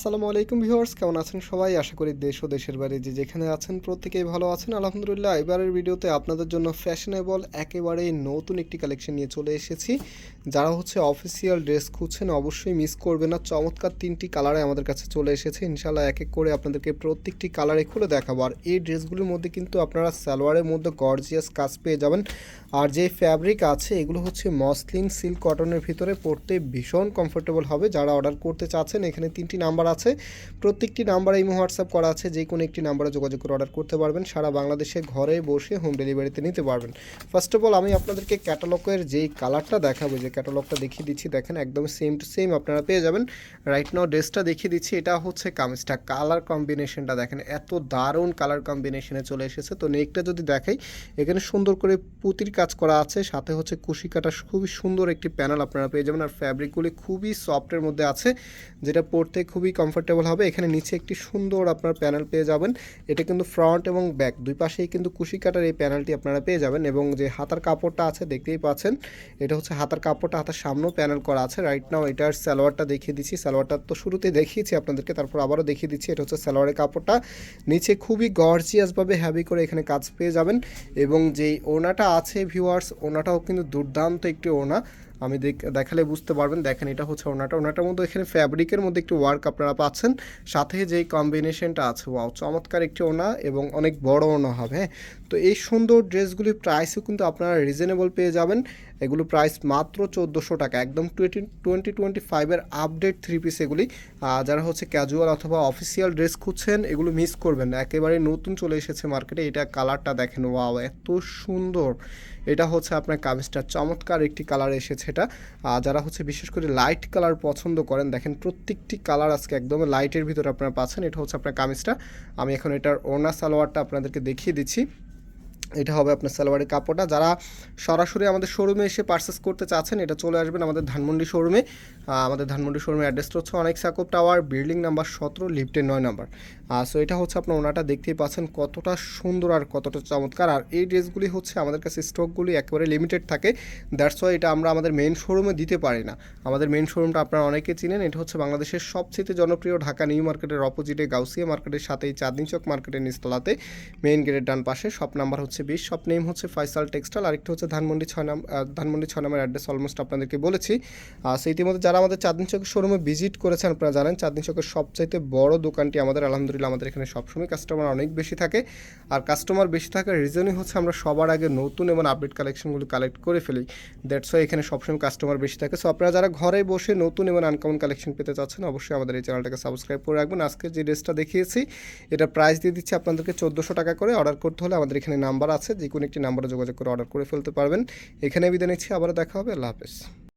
আসসালামু আলাইকুম ভিউয়ার্স, কেমন আছেন সবাই? আশা করি দেশ ও দেশের বাইরে যে যেখানে আছেন প্রত্যেকেই ভালো আছেন। আলহামদুলিল্লাহ, এবারের ভিডিওতে আপনাদের জন্য ফ্যাশনেবল একেবারে নতুন একটি কালেকশন নিয়ে চলে এসেছি। যারা হচ্ছে অফিসিয়াল ড্রেস খুঁজছেন অবশ্যই মিস করবে না। চমৎকার তিনটি কালারে আমাদের কাছে চলে এসেছে। ইনশাল্লাহ এক এক করে আপনাদেরকে প্রত্যেকটি কালারে খুলে দেখাবো। আর এই ড্রেসগুলির মধ্যে কিন্তু আপনারা সালোয়ারের মধ্যে গর্জিয়াস কাজ পেয়ে যাবেন। আর যে ফ্যাব্রিক আছে, এগুলো হচ্ছে মসলিন সিল্ক কটনের ভিতরে পড়তে ভীষণ কমফোর্টেবল হবে। যারা অর্ডার করতে চাচ্ছেন, এখানে তিনটি নাম্বার আছে। প্রত্যেকটি নাম্বারে ইমো হোয়াটসঅ্যাপ করা আছে। যে কোনো একটি নাম্বারে যোগাযোগ করে অর্ডার করতে পারবেন। সারা বাংলাদেশে ঘরে বসে হোম ডেলিভারিতে নিতে পারবেন। ফার্স্ট অফ অল আমি আপনাদেরকে ক্যাটালগের যেই কালারটা দেখাবো, যে ক্যাটালগটা দেখিয়ে দিচ্ছি, দেখেন একদম সেম টু সেম আপনারা পেয়ে যাবেন। রাইট নাও ড্রেসটা দেখিয়ে দিচ্ছি, এটা হচ্ছে কামিজটা কালার কম্বিনেশনটা দেখেন, এত দারুণ কালার কম্বিনেশনে চলে এসেছে। তো নেকটা যদি দেখাই, এখানে সুন্দর করে পুতির কাজ করা আছে। সাথে হচ্ছে কুশি কাটা খুবই সুন্দর একটি প্যানেল আপনারা পেয়ে যাবেন। আর ফ্যাব্রিকগুলি খুবই সফটের মধ্যে আছে, যেটা পরতে খুবই কমফোর্টেবল হবে। এখানে নিচে একটি সুন্দর আপনার প্যানেল পেয়ে যাবেন। এটা কিন্তু ফ্রন্ট এবং ব্যাক দুই পাশেই কিন্তু কুশি কাটার এই প্যানেলটি আপনারা পেয়ে যাবেন এবং যে হাতার কাপড়টা আছে, দেখতেই পাচ্ছেন, এটা হচ্ছে হাতার কাপড়টা হাতার সামনেও প্যানেল করা আছে। রাইট নাও এটার সালোয়ারটা দেখিয়ে দিচ্ছি। সালোয়ারটা তো শুরুতেই দেখিয়েছি আপনাদেরকে, তারপর আবারও দেখিয়ে দিচ্ছি। এটা হচ্ছে সালোয়ারের কাপড়টা। নিচে খুবই গর্জিয়াসভাবে হ্যাভি করে এখানে কাজ পেয়ে যাবেন এবং যেই ওনাটা আছে ভিউয়ার্স ওনাটাও কিন্তু দুর্দান্ত একটি ওনা আমি দেখ- দেখালে বুঝতে পারবেন। দেখেন, এটা হচ্ছে ওনাটা। ওনাটার মধ্যে এখানে ফ্যাব্রিকের মধ্যে একটু ওয়ার্ক আপনারা পাচ্ছেন। সাথে যেই কম্বিনেশনটা আছে ওয়াও চমৎকার একটি ওনা এবং অনেক বড় ওনা হবে হ্যাঁ? তো এই সুন্দর ড্রেসগুলির প্রাইসও কিন্তু আপনারা রিজনেবল পেয়ে যাবেন। এগুলো প্রাইস মাত্র চোদ্দোশো টাকা। একদম টোয়েন্টি টোয়েন্টি টোয়েন্টি ফাইভের আপডেট থ্রি পিস এগুলি। যারা হচ্ছে ক্যাজুয়াল অথবা অফিসিয়াল ড্রেস খুঁজছেন, এগুলো মিস করবেন না। একেবারে নতুন চলে এসেছে মার্কেটে এটা কালারটা দেখেন ওয়াও এত সুন্দর। এটা হচ্ছে আপনার কামিজটা চমৎকার একটি কালার এসেছে। আর যারা হচ্ছে বিশেষ করে লাইট কালার পছন্দ করেন, দেখেন প্রত্যেকটি কালার আজকে একদম লাইটের ভিতরে আপনারা পাচ্ছেন। এটা হচ্ছে আপনার কামিজটা। আমি এখন এটার ওনা সালোয়ারটা আপনাদেরকে দেখিয়ে দিচ্ছি। এটা হবে আপনার সালোয়ারের কাপড়টা। যারা সরাসরি আমাদের শোরুমে এসে পারচেস করতে চাচ্ছেন, এটা চলে আসবেন আমাদের ধানমন্ডি শোরুমে আমাদের ধানমন্ডি শোরুমের অ্যাড্রেসটা হচ্ছে অনেক সাকোপ টাওয়ার বিল্ডিং নাম্বার সতেরো লিফটের নয় নাম্বার সো এটা হচ্ছে আপনার ওনাটা দেখতেই পাচ্ছেন কতটা সুন্দর আর কতটা চমৎকার। আর এই ড্রেসগুলি হচ্ছে আমাদের কাছে স্টকগুলি একেবারে লিমিটেড থাকে। দ্যাটস ওয়াই এটা আমরা আমাদের মেন শোরুমে দিতে পারি না। আমাদের মেন শোরুমটা আপনারা অনেকে চিনেন, এটা হচ্ছে বাংলাদেশের সবচেয়ে জনপ্রিয় ঢাকা নিউ মার্কেটের অপোজিটে গাউসিয়া মার্কেটের সাথেই চাঁদনি চক মার্কেটের নিচতলাতে মেইন গেটের ডান পাশে সব নাম্বার হচ্ছে বিশ শপ নেম হচ্ছে ফয়সাল টেক্সটাইল আরেকটা হচ্ছে ধানমন্ডি ছয় নাম ধানমন্ডি ছয় নামের অ্যাড্রেস অলমোস্ট আপনাদেরকে বলেছি। আর সেই ইতিমধ্যে যারা আমাদের চাঁদনি চকের শোরুমে ভিজিট করেছেন, আপনারা জানেন চাঁদনি চকের সবচাইতে বড় দোকানটি আমাদের, আলহামদুলিল্লাহ আমাদের এখানে সবসময় কাস্টমার অনেক বেশি থাকে। আর কাস্টমার বেশি থাকার রিজনই হচ্ছে আমরা সবার আগে নতুন এবং আপডেট কালেকশনগুলো কালেক্ট করে ফেলি। দ্যাটস ওয়াই এখানে সবসময় কাস্টমার বেশি থাকে। সো আপনারা যারা ঘরে বসে নতুন এবং আনকমন কালেকশন পেতে চাচ্ছেন, অবশ্যই আমাদের এই চ্যানেলটাকে সাবস্ক্রাইব করে রাখবেন। আজকে যে ড্রেসটা দেখিয়েছি এটা প্রাইস দিয়ে দিচ্ছি আপনাদেরকে চোদ্দোশো টাকা করে। অর্ডার করতে হলে আমাদের এখানে নাম্বার আছে, যে কোনো একটি নাম্বারে যোগাযোগ করে অর্ডার করে ফেলতে পারবেন। এখানে বিদায় নিচ্ছি আবার দেখা হবে, আল্লাহ হাফেজ।